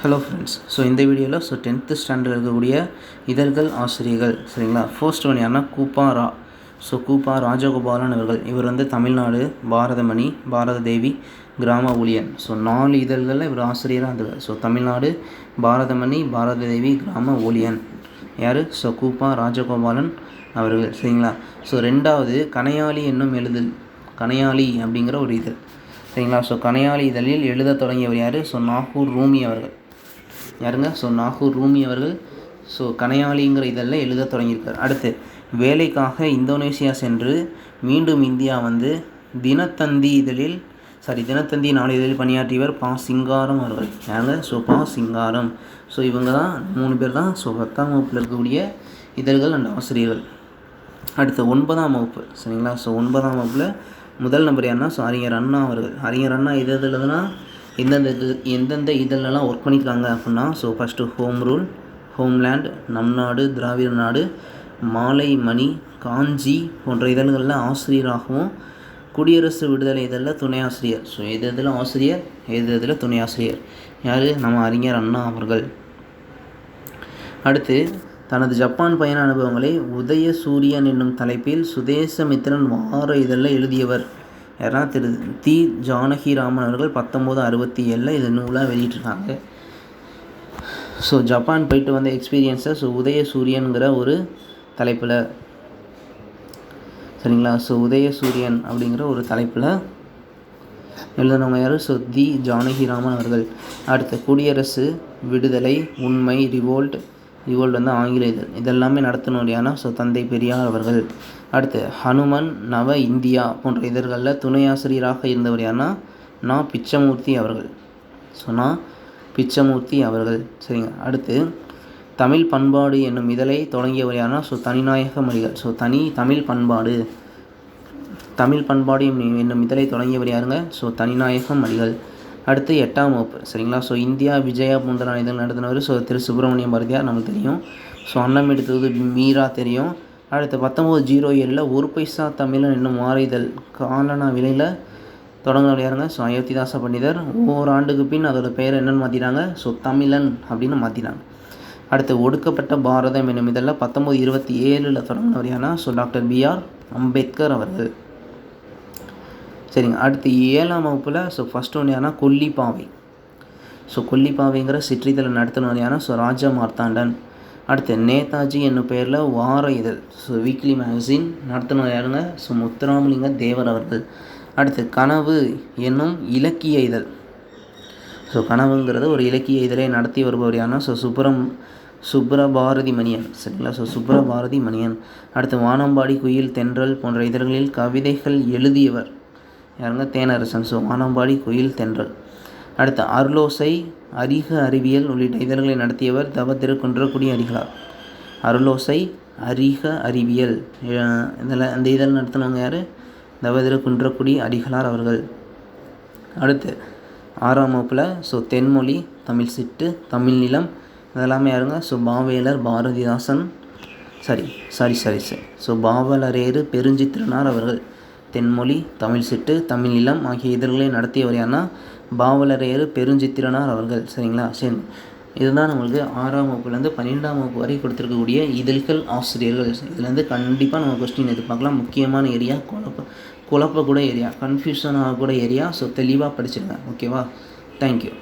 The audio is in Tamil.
ஹலோ ஃப்ரெண்ட்ஸ் ஸோ இந்த வீடியோவில் ஸோ டென்த்து ஸ்டாண்டர்ட் இருக்கக்கூடிய இதழ்கள் ஆசிரியர்கள் சரிங்களா? ஃபர்ஸ்ட் ஒன் யாருன்னா கூப்பா ரா. ஸோ கூப்பா ராஜகோபாலன் அவர்கள். இவர் வந்து தமிழ்நாடு பாரதமணி பாரத தேவி கிராம ஊழியன் ஸோ நாலு இதழ்களில் இவர் ஆசிரியராக இருந்தவர் ஸோ தமிழ்நாடு பாரதமணி பாரத தேவி கிராம ஊழியன் யார்? ஸோ கூப்பா ராஜகோபாலன் அவர்கள் சரிங்களா? ஸோ ரெண்டாவது கனையாளி என்னும் எழுதல் கனையாளி அப்படிங்கிற ஒரு இதழ் சரிங்களா? ஸோ கனையாளி இதழில் எழுத தொடங்கியவர் யார்? ஸோ நாகூர் ரூமி அவர்கள். யாருங்க? ஸோ நாகூர் ரூமி அவர்கள் ஸோ கனையாளிங்கிற இதழில் எழுத தொடங்கியிருக்கார். அடுத்து வேலைக்காக இந்தோனேஷியா சென்று மீண்டும் இந்தியா வந்து தினத்தந்தி இதழில் சாரி தினத்தந்தி நாளிதழில் பணியாற்றியவர் பா. சிங்காரம் அவர்கள். யாருங்க? ஸோ பா. சிங்காரம். ஸோ இவங்க தான் மூணு பேர் தான் ஸோ பத்தாம் வகுப்பில் இருக்கக்கூடிய இதழ்கள் அண்ட் ஆசிரியர்கள். அடுத்து ஒன்பதாம் வகுப்பு சரிங்களா? ஸோ ஒன்பதாம் வகுப்பில் முதல் நம்பர் யாருன்னா? ஸோ அறிஞர் அண்ணா அவர்கள். அறிஞர் அண்ணா எது எதுலதுன்னா எந்தெந்த இது எந்தெந்த இதழ்லலாம் ஒர்க் பண்ணியிருக்காங்க அப்படின்னா so first home rule homeland நம் நாடு திராவிட நாடு மாலை மணி காஞ்சி போன்ற இதழ்களில் ஆசிரியராகவும் குடியரசு விடுதலை இதழில் துணை ஆசிரியர். ஸோ எது இதில் ஆசிரியர்? எது இதில் துணை ஆசிரியர்? யார்? நம்ம அறிஞர் அண்ணா அவர்கள். அடுத்து தனது ஜப்பான் பயண அனுபவங்களை உதய சூரியன் என்னும் தலைப்பில் சுதேசமித்திரன் வார இதழில் எழுதியவர். யாரா திரு தி ஜானகிராமன் அவர்கள் பத்தொம்போது அறுபத்தி ஏழில் இது நூலாக வெளியிட்டிருக்காங்க. ஸோ ஜப்பான் போயிட்டு வந்த எக்ஸ்பீரியன்ஸை ஸோ உதய சூரியனுங்கிற ஒரு தலைப்பில் சரிங்களா? ஸோ உதய சூரியன் அப்படிங்கிற ஒரு தலைப்பில் எழுதினவங்க யார்? ஸோ தி ஜானகிராமன் அவர்கள். அடுத்த குடியரசு விடுதலை உண்மை ரிவோல்ட் ரிவோல்ட் வந்து ஆங்கில இதழ் இதெல்லாமே நடத்தினோர் ஸோ தந்தை பெரியார் அவர்கள். அடுத்து ஹனுமன் நவ இந்தியா போன்ற இதழ்களில் துணை ஆசிரியராக இருந்தவர் யாருன்னா நான் பிச்சமூர்த்தி அவர்கள். ஸோ நான் பிச்சமூர்த்தி அவர்கள். சரிங்க. அடுத்து தமிழ் பண்பாடு என்னும் இதழை தொடங்கியவர் யாருன்னா ஸோ தனிநாயக மொழிகள். ஸோ தனி தமிழ் பண்பாடு. தமிழ் பண்பாடு என்னும் இதழை தொடங்கியவர் யாருங்க? ஸோ தனிநாயகம் மொழிகள். அடுத்து எட்டாம் வகுப்பு சரிங்களா? ஸோ இந்தியா விஜயா போன்ற இதழ் நடத்தினவர் ஸோ திரு சுப்பிரமணியம் பாரதியார் நமக்கு தெரியும். ஸோ அன்னம் எடுத்தது மீரா தெரியும். அடுத்து பத்தொம்போது ஜீரோ ஏழில் ஒரு பைசா தமிழன் என்னும் மாறிதழ் காலனா விலையில் தொடங்கினவர் யாருங்க? ஸோ அயோத்திதாச பண்டிதர். ஒவ்வொரு ஆண்டுக்கு பின் அதோட பெயர் என்னென்னு மாற்றினாங்க ஸோ தமிழன் அப்படின்னு மாற்றினாங்க அடுத்து ஒடுக்கப்பட்ட பாரதம் என்னும் இதழில் பத்தொம்போது இருபத்தி ஏழில் தொடங்கினவர் யாருன்னா? ஸோ டாக்டர் பிஆர் அம்பேத்கர் அவர்கள். சரிங்க. அடுத்து ஏழாம் வகுப்பில் ஸோ ஃபஸ்ட் ஒன்று யாருன்னா கொல்லிப்பாவை. ஸோ கொல்லிப்பாவைங்கிற சிற்றிதழை நடத்தினவர் யாருன்னா ஸோ ராஜா மார்த்தாண்டன். அடுத்து நேதாஜி என்னும் பெயரில் வார இதழ். ஸோ வீக்லி மேகசின் நடத்தினவர் யாருங்க? ஸோ முத்துராமலிங்க தேவர் அவர்கள். அடுத்து கனவு என்னும் இலக்கிய இதழ். ஸோ கனவுங்கிறது ஒரு இலக்கிய இதழை நடத்தி வருபவர் யாருன்னா ஸோ சுப்ரம் சுப்ரபாரதி மணியன் சரிங்களா? ஸோ சுப்ரபாரதி மணியன் அடுத்து வானம்பாடி குயில் தென்றல் போன்ற இதழ்களில் கவிதைகள் எழுதியவர். யாருங்க தேனரசன் ஸோ வானம்பாடி கோயில் தென்றல். அடுத்து அருளோசை அறிக அறிவியல் உள்ளிட்ட இதழ்களை நடத்தியவர் தவ திருக்குன்றக்குடி அடிகளார். அருளோசை அறிக அறிவியல். இதில் அந்த இதழ் நடத்தினவங்க யார்? தவ திருக்குன்றக்குடி அடிகளார் அவர்கள். அடுத்து ஆறாம் வகுப்பில் ஸோ தென்மொழி தமிழ் சிட்டு தமிழ் நிலம் இதெல்லாமே யாருங்க? So பாவேலர் Bharathidasan. Sorry sorry sorry sir. So Pavalareru Perunchithiranar அவர்கள். தென்மொழி தமிழ் சிட்டு தமிழ் இளம் ஆகிய இதழ்களை நடத்தியவர் யாருன்னா பாவலரையர் பெருஞ்சித்திரனார் அவர்கள். சரிங்களா? சரி. இதுதான் நம்மளுக்கு ஆறாம் வகுப்புலேருந்து பன்னிரெண்டாம் வகுப்பு வரை கொடுத்துருக்கக்கூடிய இதழ்கள் ஆசிரியர்கள். இதுலேருந்து கண்டிப்பாக நம்ம கொஸ்டின் எதிர்பார்க்கலாம். முக்கியமான ஏரியா குழப்ப குழப்பக்கூட ஏரியா கன்ஃபியூஷன் ஆகக்கூட ஏரியா ஸோ தெளிவாக படிச்சிருங்க. ஓகேவா தேங்க்யூ